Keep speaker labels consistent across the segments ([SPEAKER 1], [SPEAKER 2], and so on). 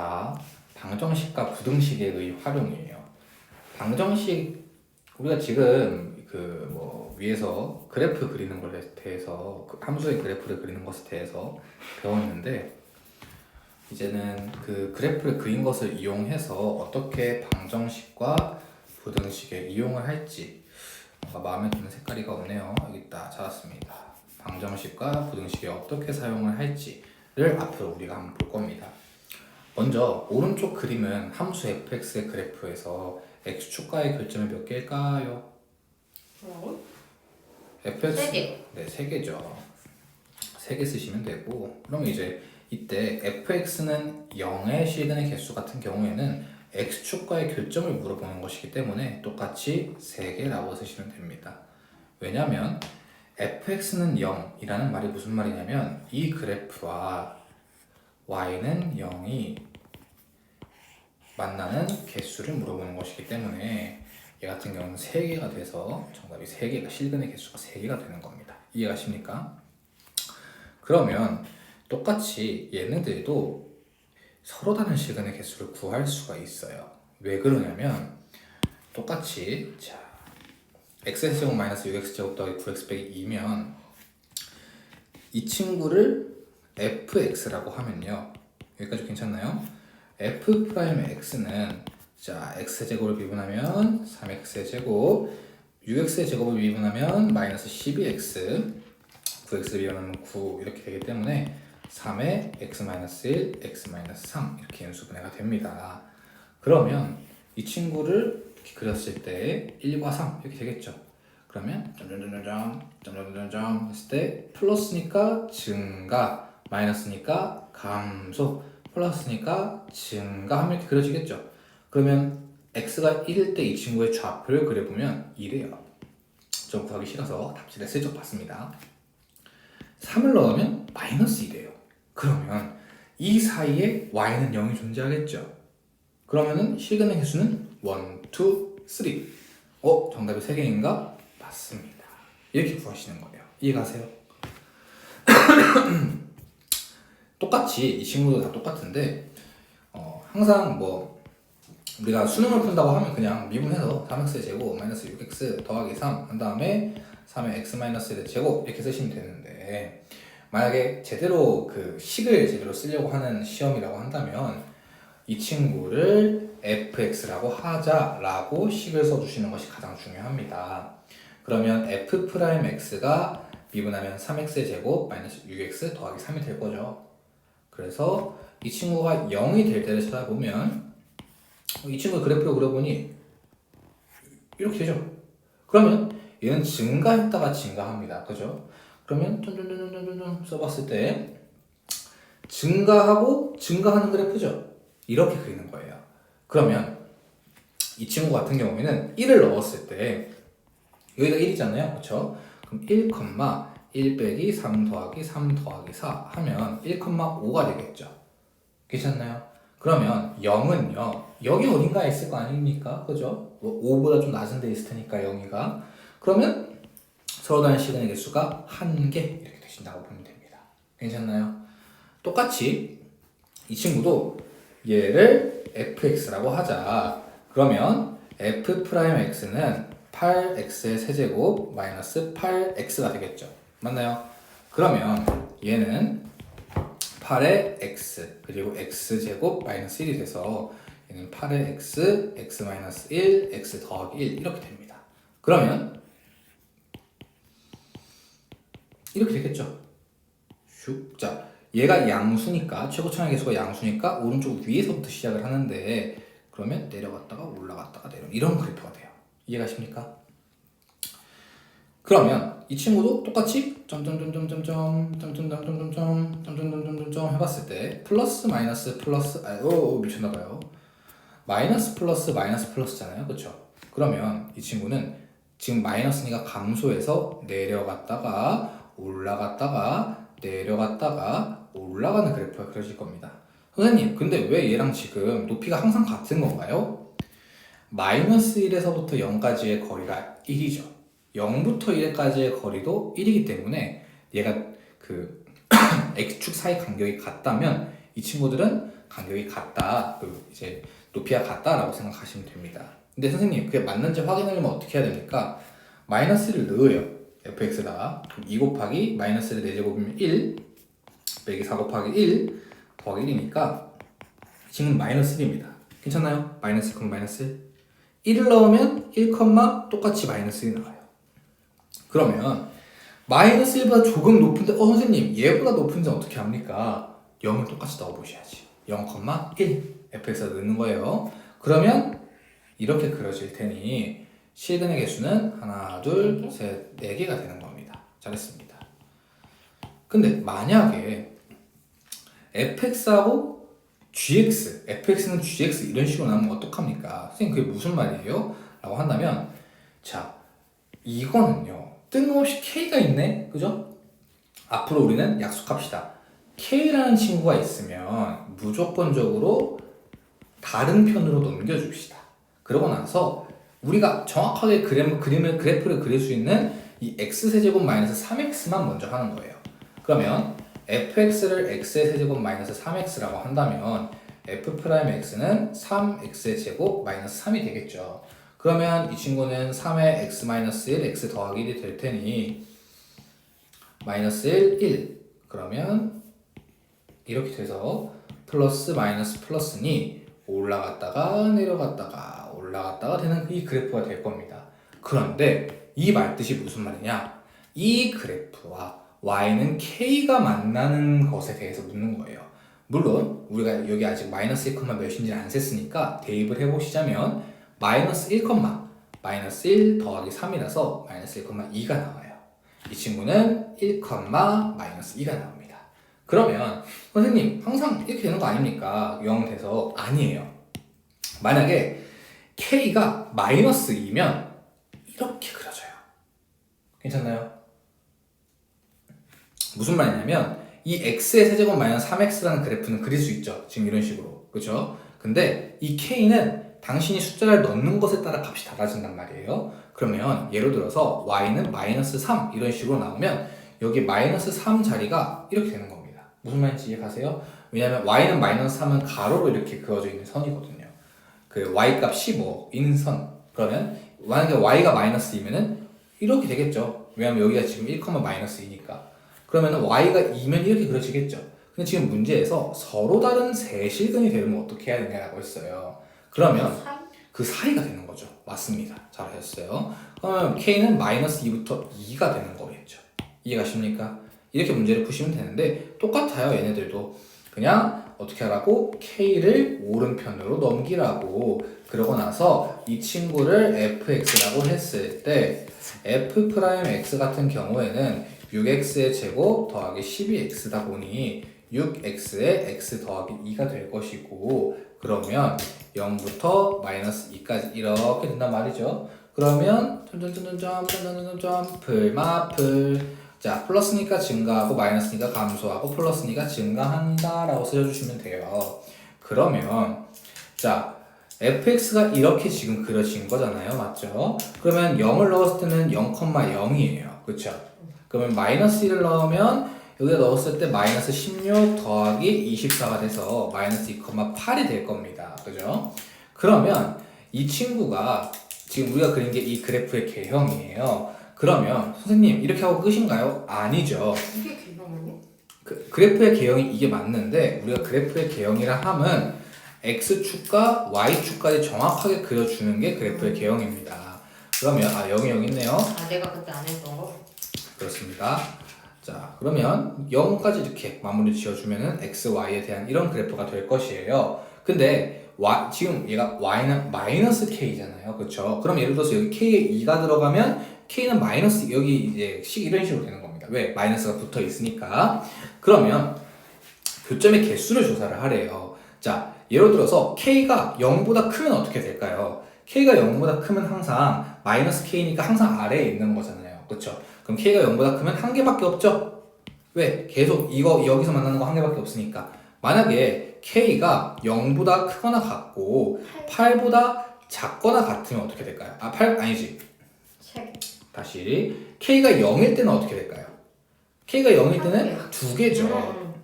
[SPEAKER 1] 자, 방정식과 부등식의 활용이에요. 방정식 우리가 지금 그 뭐 위에서 그래프 그리는 것에 대해서 그 함수의 그래프를 그리는 것에 대해서 배웠는데 이제는 그 그래프를 그린 것을 이용해서 어떻게 방정식과 부등식에 이용을 할지 마음에 드는 색깔이가 없네요. 여기 있다 찾았습니다. 방정식과 부등식에 어떻게 사용을 할지를 앞으로 우리가 한번 볼 겁니다. 먼저 오른쪽 그림은 함수 fx의 그래프에서 x축과의 결점이 몇 개일까요?
[SPEAKER 2] 어?
[SPEAKER 1] fx
[SPEAKER 2] 세 개.
[SPEAKER 1] 네, 세 개죠. 세 개 쓰시면 되고 그러면 이제 이때 fx는 0의 시그널 개수 같은 경우에는 x축과의 결점을 물어보는 것이기 때문에 똑같이 세 개라고 쓰시면 됩니다. 왜냐하면 fx는 0이라는 말이 무슨 말이냐면 이 그래프와 y는 0이 만나는 개수를 물어보는 것이기 때문에 얘 같은 경우는 3개가 돼서 정답이 3개가 실근의 개수가 3개가 되는 겁니다. 이해가십니까? 그러면 똑같이 얘네들도 서로 다른 실근의 개수를 구할 수가 있어요. 왜 그러냐면 똑같이 자 x제곱 마이너스 6x제곱 더하기 9x 빼기 2면 이 친구를 fx라고 하면요. 여기까지 괜찮나요? F 프라임 x는 자 x 제곱을 미분하면 3x의 제곱 6x의 제곱을 미분하면 마이너스 12x 9x를 미분하면 9 이렇게 되기 때문에 3의 x 마이너스 1 x 마이너스 3 이렇게 연수분해가 됩니다. 그러면 이 친구를 이렇게 그렸을 때 1과 3 이렇게 되겠죠. 그러면 점점점점 점점점점 했을 때 플러스니까 증가 마이너스니까 감소 플러스니까 증가하면 이렇게 그려지겠죠. 그러면 x가 1일 때 이 친구의 좌표를 그려보면 이래요. 좀 구하기 싫어서 답지를 슬쩍 봤습니다. 3을 넣으면 마이너스 1이에요. 그러면 이 사이에 y는 0이 존재하겠죠. 그러면은 실근의 개수는 1, 2, 3. 어? 정답이 3개인가? 맞습니다. 이렇게 구하시는 거예요. 이해가세요? 똑같이 이 친구도 다 똑같은데 어, 항상 뭐 우리가 수능을 푼다고 하면 그냥 미분해서 3x 제곱 마이너스 6x 더하기 3 한 다음에 3의 x 마이너스 1의 제곱 이렇게 쓰시면 되는데 만약에 제대로 그 식을 제대로 쓰려고 하는 시험이라고 한다면 이 친구를 fx라고 하자라고 식을 써주시는 것이 가장 중요합니다. 그러면 f 프라임 x가 미분하면 3x의 제곱 마이너스 6x 더하기 3이 될 거죠. 그래서 이 친구가 0이 될 때를 찾아보면 이 친구 그래프를 그려보니 이렇게 되죠. 그러면 얘는 증가했다가 증가합니다. 그죠? 그러면 쫀쫀쫀쫀쫀쫀 써봤을 때 증가하고 증가하는 그래프죠. 이렇게 그리는 거예요. 그러면 이 친구 같은 경우에는 1을 넣었을 때 여기가 1이잖아요. 그렇죠? 그럼 1, 1 빼기 3 더하기 3 더하기 4 하면 1,5가 되겠죠. 괜찮나요? 그러면 0은요. 여기 어딘가에 있을 거 아닙니까? 그죠? 5보다 좀 낮은 데 있을 테니까 0이가. 그러면 서로 다른 시간의 개수가 한개 이렇게 되신다고 보면 됩니다. 괜찮나요? 똑같이 이 친구도 얘를 fx라고 하자. 그러면 f 프라임 x는 8x의 세제곱 마이너스 8x가 되겠죠. 맞나요? 그러면 얘는 8의 x 그리고 x 제곱 마이너스 1이 돼서 얘는 8의 x, x 마이너스 1, x 더하기 1 이렇게 됩니다. 그러면 이렇게 되겠죠. 슉. 자, 얘가 양수니까 최고차의 개수가 양수니까 오른쪽 위에서부터 시작을 하는데 그러면 내려갔다가 올라갔다가 내려 이런 그래프가 돼요. 이해가십니까? 그러면 이 친구도 똑같이 점점점점점점 점점점점점 점점점점점 해봤을 때 플러스 마이너스 플러스 아오 미쳤나봐요. 마이너스 플러스 마이너스 플러스잖아요, 그렇죠? 그러면 이 친구는 지금 마이너스니까 감소해서 내려갔다가 올라갔다가 내려갔다가 올라가는 그래프가 그려질 겁니다. 선생님, 근데 왜 얘랑 지금 높이가 항상 같은 건가요? 마이너스 1에서부터 0까지의 거리가 1이죠. 0부터 1까지의 거리도 1이기 때문에 얘가 그 x축 사이 간격이 같다면 이 친구들은 간격이 같다. 그 이제 높이가 같다라고 생각하시면 됩니다. 근데 선생님 그게 맞는지 확인하려면 어떻게 해야 됩니까? 마이너스를 넣어요. fx에다가 그럼 2 곱하기 마이너스를 4제곱이면 1 빼기 4 곱하기 1 더하기 1이니까 지금 마이너스 1입니다. 괜찮나요? 마이너스 1, 마이너스 1 1을 넣으면 1, 똑같이 마이너스 1이 나와요. 그러면 마이너스 1보다 조금 높은데 어 선생님 얘보다 높은지 어떻게 합니까? 0을 똑같이 넣어보셔야지 0,1 fx에 넣는 거예요 그러면 이렇게 그려질 테니 실근의 개수는 하나 둘셋네 개가 되는 겁니다 잘했습니다 근데 만약에 fx하고 gx fx는 gx 이런 식으로 나오면 어떡합니까? 선생님 그게 무슨 말이에요? 라고 한다면 자 이거는요 뜬금없이 k가 있네? 그죠? 앞으로 우리는 약속합시다. K라는 친구가 있으면 무조건적으로 다른 편으로 넘겨줍시다. 그러고 나서 우리가 정확하게 그램, 그림을 그래프를 그릴 수 있는 이 x 세제곱 마이너스 3x만 먼저 하는 거예요. 그러면 fx를 x의 세제곱 마이너스 3x라고 한다면 f 프라임 x는 3x의 제곱 마이너스 3이 되겠죠 그러면 이 친구는 3의 x 마이너스 1, x 더하기 1이 될 테니 마이너스 1, 1 그러면 이렇게 돼서 플러스 마이너스 플러스니 올라갔다가 내려갔다가 올라갔다가 되는 이 그래프가 될 겁니다. 그런데 이 말뜻이 무슨 말이냐? 이 그래프와 y는 k가 만나는 것에 대해서 묻는 거예요. 물론 우리가 여기 아직 마이너스 1, 몇인지 안 셌으니까 대입을 해보시자면 마이너스 1, 마이너스 1 더하기 3이라서 마이너스 1,2가 나와요. 이 친구는 1, 마이너스 2가 나옵니다. 그러면 선생님 항상 이렇게 되는 거 아닙니까? 0 돼서 아니에요. 만약에 k가 마이너스 2면 이렇게 그려져요. 괜찮나요? 무슨 말이냐면 이 x의 세제곱 마이너스 3x라는 그래프는 그릴 수 있죠. 지금 이런 식으로. 그죠? 근데 이 k는 당신이 숫자를 넣는 것에 따라 값이 달라진단 말이에요. 그러면 예를 들어서 y는 마이너스 3 이런 식으로 나오면 여기 마이너스 3 자리가 이렇게 되는 겁니다. 무슨 말인지 이해가세요? 왜냐하면 y는 마이너스 3은 가로로 이렇게 그어져 있는 선이거든요. 그 y 값 15인 선. 그러면 만약에 y가 마이너스 2면은 이렇게 되겠죠. 왜냐하면 여기가 지금 1, 마이너스 2니까. 그러면 y가 2면 이렇게 그려지겠죠. 근데 지금 문제에서 서로 다른 세 실근이 되려면 어떻게 해야 되냐라고 했어요. 그러면 그 사이가 되는 거죠. 맞습니다. 잘하셨어요. 그러면 k는 마이너스 2부터 2가 되는 거겠죠. 이해가십니까? 이렇게 문제를 푸시면 되는데 똑같아요. 얘네들도 그냥 어떻게 하라고 k를 오른편으로 넘기라고 그러고 나서 이 친구를 fx라고 했을 때 f 프라임 x 같은 경우에는 6x의 제곱 더하기 12x다 보니 6x의 x 더하기 2가 될 것이고 그러면 0부터 마이너스 2까지 이렇게 된단 말이죠. 그러면 점점점점 점점점 점 플 마플 자 플러스니까 증가하고 마이너스니까 감소하고 플러스니까 증가한다 라고 쓰셔주시면 돼요. 그러면 자 fx가 이렇게 지금 그려진 거잖아요, 맞죠? 그러면 0을 넣었을 때는 0,0이에요, 그렇죠? 그러면 마이너스 1을 넣으면 여기다 넣었을 때 마이너스 16 더하기 24가 돼서 마이너스 2,8이 될 겁니다. 그죠? 그러면 이 친구가 지금 우리가 그린 게 이 그래프의 개형이에요. 그러면 선생님 이렇게 하고 끝인가요? 아니죠.
[SPEAKER 2] 이게 개념이니?
[SPEAKER 1] 그, 그래프의 개형이 이게 맞는데 우리가 그래프의 개형이라 함은 x축과 y축까지 정확하게 그려주는 게 그래프의 개형입니다. 그러면 아 0이 0 있네요.
[SPEAKER 2] 아 내가 그때 안 했던 거?
[SPEAKER 1] 그렇습니다. 자, 그러면 0까지 이렇게 마무리 지어주면은 x, y에 대한 이런 그래프가 될 것이에요. 근데 y, 지금 얘가 y는 마이너스 k잖아요. 그렇죠? 그럼 예를 들어서 여기 k에 2가 들어가면 k는 마이너스 여기 이제 식 이런 식으로 되는 겁니다. 왜? 마이너스가 붙어 있으니까. 그러면 교점의 개수를 조사를 하래요. 자, 예를 들어서 k가 0보다 크면 어떻게 될까요? k가 0보다 크면 항상 마이너스 k니까 항상 아래에 있는 거잖아요. 그렇죠? 그럼 k가 0보다 크면 한 개밖에 없죠? 왜? 계속 이거 여기서 만나는 거 한 개밖에 없으니까. 만약에 k가 0보다 크거나 같고 8 보다 작거나 같으면 어떻게 될까요? 아, 8 아니지.
[SPEAKER 2] 책.
[SPEAKER 1] 다시 k가 0일 때는 어떻게 될까요? k가 0일 때는 두 개죠.
[SPEAKER 2] 음.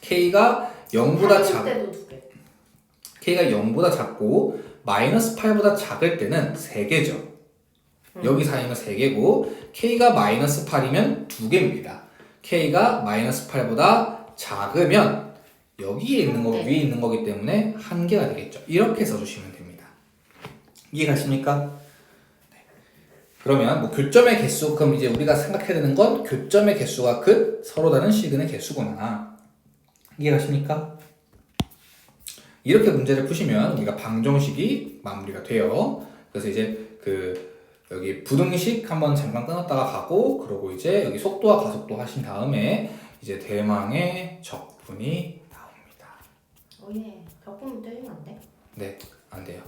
[SPEAKER 1] k가 0보다
[SPEAKER 2] 8일
[SPEAKER 1] 작
[SPEAKER 2] 때도 두 개.
[SPEAKER 1] k가 0보다 작고 마이너스 8보다 작을 때는 3개죠.
[SPEAKER 2] 음.
[SPEAKER 1] 여기 사이는 3개고 k가 마이너스 8이면 2개입니다. K가 마이너스 8보다 작으면 여기에 있는 거
[SPEAKER 2] 네.
[SPEAKER 1] 위에 있는 거기 때문에 한 개가 되겠죠. 이렇게 써주시면 됩니다. 이해가십니까? 네. 그러면 뭐 교점의 개수 그럼 이제 우리가 생각해야 되는 건 교점의 개수가 큰 서로 다른 시근의 개수구나. 이해가십니까? 이렇게 문제를 푸시면 우리가 방정식이 마무리가 돼요. 그래서 이제 그 여기 부등식 한번 잠깐 끊었다가 가고 그러고 이제 여기 속도와 가속도 하신 다음에 이제 대망의 적분이 나옵니다.
[SPEAKER 2] 오예. 벽분을 때리면 안 돼?
[SPEAKER 1] 네, 안 돼요.